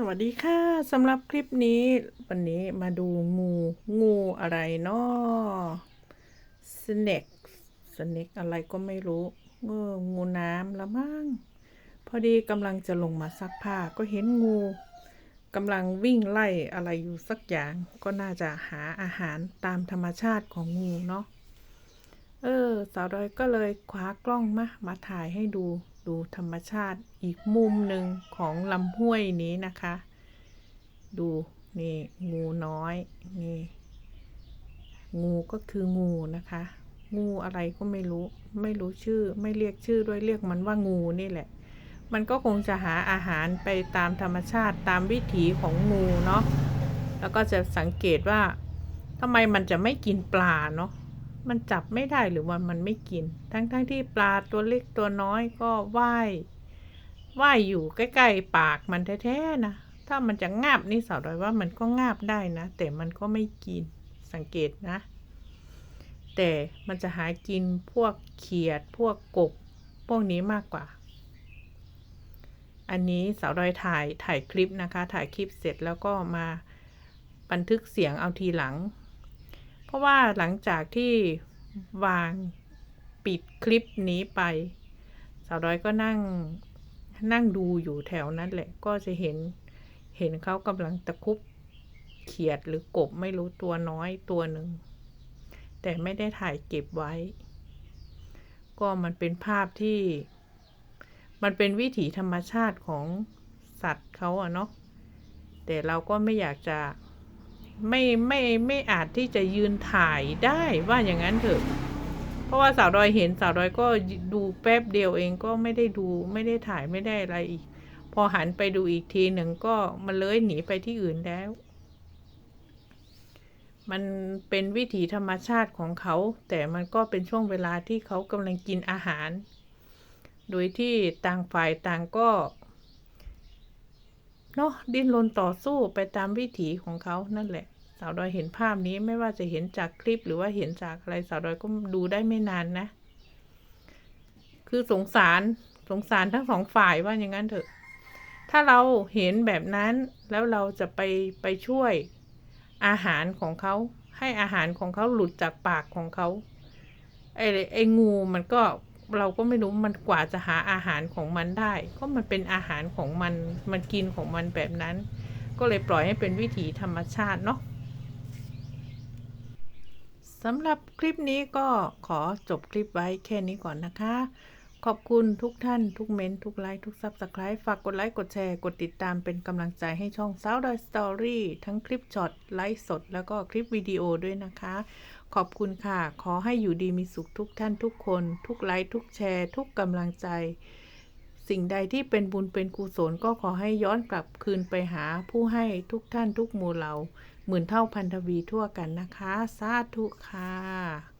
สวัสดีค่ะสำหรับคลิปนี้วันนี้มาดูงูงูอะไรเนาะสเน็กสเน็กอะไรก็ไม่รู้เอองูน้ำละมั้งพอดีกำลังจะลงมาซักผ้าก็เห็นงูกำลังวิ่งไล่อะไรอยู่สักอย่าง ก็น่าจะหาอาหารตามธรรมชาติของงูเนาะเออสาวดอยก็เลยคว้ากล้องมามาถ่ายให้ดู ดูธรรมชาติอีกมุมหนึ่งของลำห้วยนี้นะคะ ดูนี่งูน้อยนี่งูก็คืองูนะคะ งูอะไรก็ไม่รู้ ไม่รู้ชื่อ ไม่เรียกชื่อด้วยเรียกมันว่างูนี่แหละ มันก็คงจะหาอาหารไปตามธรรมชาติตามวิถีของงูเนาะแล้วก็จะสังเกตว่าทำไมมันจะไม่กินปลาเนาะ มันจับไม่ได้หรือว่ามันไม่กิน ทั้งๆทที่ปลาตัวเล็กตัวน้อยก็ว่ายว่ายอยู่ใกล้ๆปากมันแท้ๆนะ ถ้ามันจะงาบนี่สาวดอยว่ามันก็งาบได้นะ แต่มันก็ไม่กินสังเกตนะ แต่มันจะหากินพวกเขียดพวกกบพวกนี้มากกว่า อันนี้สาวดอยถ่ายถ่ายคลิปนะคะ ถ่ายคลิปเสร็จแล้วก็มาบันทึกเสียงเอาทีหลัง เพราะว่าหลังจากที่วางปิดคลิปนี้ไป สาวดอยก็นั่งนั่งดูอยู่แถวนั้นแหละ ก็จะเห็นเห็นเขากำลังตะคุบเขียดหรือกบไม่รู้ตัวน้อยตัวหนึ่ง แต่ไม่ได้ถ่ายเก็บไว้ ก็มันเป็นภาพที่ มันเป็นวิถีธรรมชาติของสัตว์เขาอะเนาะแต่เราก็ไม่อยากจะ ไม่ไม่ไม่อาจที่จะยืนถ่ายได้ว่าอย่างนั้นเถอะ เพราะว่าสาวดอยเห็นสาวดอยก็ดูแป๊บเดียวเองก็ไม่ได้ดูไม่ได้ถ่ายไม่ได้อะไรอีก พอหันไปดูอีกทีหนึ่งก็มันเลยหนีไปที่อื่นแล้ว มันเป็นวิถีธรรมชาติของเขา แต่มันก็เป็นช่วงเวลาที่เขากำลังกินอาหาร โดยที่ต่างฝ่ายต่างก็เนาะดิ้นรนต่อสู้ไปตามวิถีของเขานั่นแหละ สาวดอยเห็นภาพนี้ไม่ว่าจะเห็นจากคลิปหรือว่าเห็นจากอะไรสาวดอยก็ดูได้ไม่นานนะ คือสงสารสงสารทั้งสองฝ่ายว่าอย่างนั้นเถอะ ถ้าเราเห็นแบบนั้นแล้วเราจะไปไปช่วยอาหารของเขา ให้อาหารของเขาหลุดจากปากของเขาไอ้ไอ้งูมันก็เราก็ไม่รู้มันกว่าจะหาอาหารของมันได้ ก็มันเป็นอาหารของมันมันกินของมันแบบนั้น ก็เลยปล่อยให้เป็นวิถีธรรมชาติเนาะ สำหรับคลิปนี้ก็ขอจบคลิปไว้แค่นี้ก่อนนะคะ ขอบคุณทุกท่านทุกเมนทุกไลค์ทุกซับสไคร b ์ฝากกดไลค์กดแชร์กดติดตามเป็นกำลังใจให้ช่องสาวดอยสตอรี่ทั้งคลิปช็อตไลฟ์สด แล้วก็คลิปวิดีโอด้วยนะคะ ขอบคุณค่ะ ขอให้อยู่ดีมีสุขทุกท่านทุกคน ทุกไลค์ทุกแชร์ ทุกกำลังใจ สิ่งใดที่เป็นบุญเป็นกุศลก็ขอให้ย้อนกลับคืนไปหาผู้ให้ทุกท่านทุกหมู่เหล่า หมื่นเท่าพันทวีทั่วกันนะคะ สาธุค่ะ